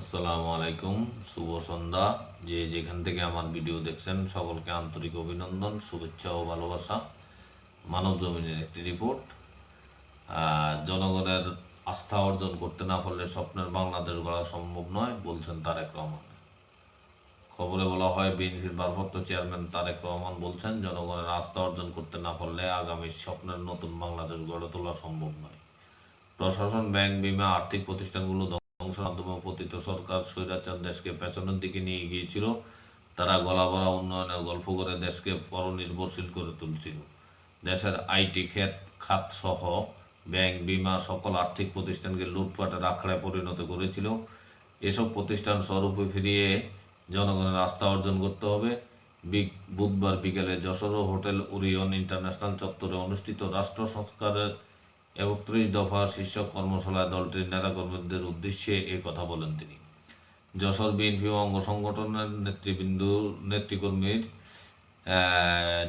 আসসালামু আলাইকুম, শুভ সন্ধ্যা। যে যেখান থেকে আমার ভিডিও দেখছেন, সকলকে আন্তরিক অভিনন্দন, শুভেচ্ছা ও ভালোবাসা। মানব জমিনের একটি রিপোর্ট জনগণের আস্থা অর্জন করতে না পারলে স্বপ্নের বাংলাদেশ গড়া সম্ভব নয়, বলছেন তারেক রহমান। খবরে বলা হয়, বিএনপির ভারপ্রাপ্ত চেয়ারম্যান তারেক রহমান বলছেন, জনগণের আস্থা অর্জন করতে না পারলে আগামী স্বপ্নের নতুন বাংলাদেশ গড়ে তোলা সম্ভব নয়। প্রশাসন, ব্যাংক, বিমা, আর্থিক প্রতিষ্ঠানগুলো মাধ্যমে পতিত সরকার স্বৈরাচার দেশকে পেছনের দিকে নিয়ে গিয়েছিল। তারা গলাভরা উন্নয়নের গল্প করে দেশকে পরনির্ভরশীল করে তুলছিল। দেশের আইটি ক্ষেত, খাত সহ ব্যাংক, বিমা সকল আর্থিক প্রতিষ্ঠানকে লুটপাটের আখড়ায় পরিণত করেছিল। এসব প্রতিষ্ঠান স্বরূপে ফিরিয়ে জনগণের আস্থা অর্জন করতে হবে। বুধবার বিকেলে যশোর হোটেল ওরিয়ন ইন্টারন্যাশনাল চত্বরে অনুষ্ঠিত রাষ্ট্র সংস্কারের একত্রিশ দফা শীর্ষক কর্মশালায় দলটির নেতাকর্মীদের উদ্দেশ্যে এ কথা বলেন তিনি। যশোর বিএনপি অঙ্গ সংগঠনের নেতৃবৃন্দ নেতৃকর্মীর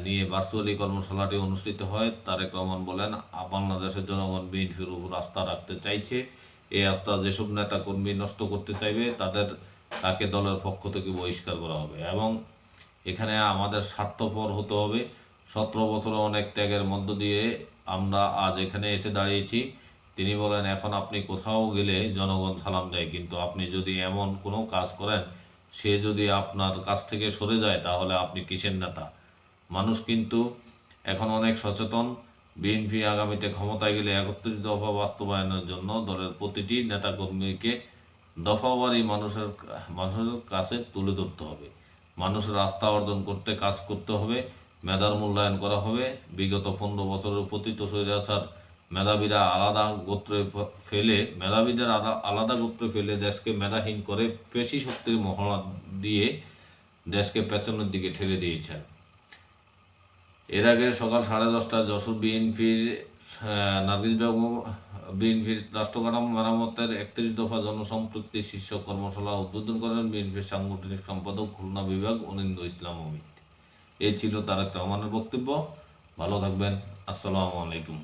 নিয়ে ভার্চুয়ালি কর্মশালাটি অনুষ্ঠিত হয়। তারেক রহমান বলেন, বাংলাদেশের জনগণ বিএনপির উপর আস্থা রাখতে চাইছে। এই আস্থা যেসব নেতা কর্মী নষ্ট করতে চাইবে, তাদের, তাকে দলের পক্ষ থেকে বহিষ্কার করা হবে এবং এখানে আমাদের স্বার্থপর হতে হবে। সতেরো বছরে অনেক ত্যাগের মধ্য দিয়ে আমরা আজ এখানে এসে দাঁড়িয়েছি। তিনি বলেন, এখন আপনি কোথাও গেলে জনগণ সালাম দেয়, কিন্তু আপনি যদি এমন কোনো কাজ করেন, সে যদি আপনার কাছ থেকে সরে যায়, তাহলে আপনি কিসের নেতা? মানুষ কিন্তু এখন অনেক সচেতন। বিএনপি আগামীতে ক্ষমতায় গেলে একত্রিত দফা বাস্তবায়নের জন্য দলের প্রতিটি নেতাকর্মীকে দফাবারি মানুষের মানুষের কাছে তুলে ধরতে হবে। মানুষের আস্থা অর্জন করতে, কাজ করতে হবে। মেধার মূল্যায়ন করা হবে। বিগত পনেরো বছরের পতিত স্বৈরাচার মেধাবীরা আলাদা গোত্রে ফেলে, মেধাবীদের আলাদা গোত্রে ফেলে দেশকে মেধাহীন করে পেশি শক্তির মহড়া দিয়ে দেশকে পেছনের দিকে ঠেলে দিয়েছেন। এর আগে সকাল সাড়ে দশটায় যশোর বিএনপির নার্গিস বেগম বিএনপির রাষ্ট্রকাঠামো মেরামতের একত্রিশ দফা জনসম্পৃক্তি শীর্ষ কর্মশালা উদ্বোধন করেন বিএনপির সাংগঠনিক সম্পাদক খুলনা বিভাগ অনিন্দ ইসলাম অমিত। এই ছিল তারেক রহমানের বক্তব্য। ভালো থাকবেন। আসসালামু আলাইকুম।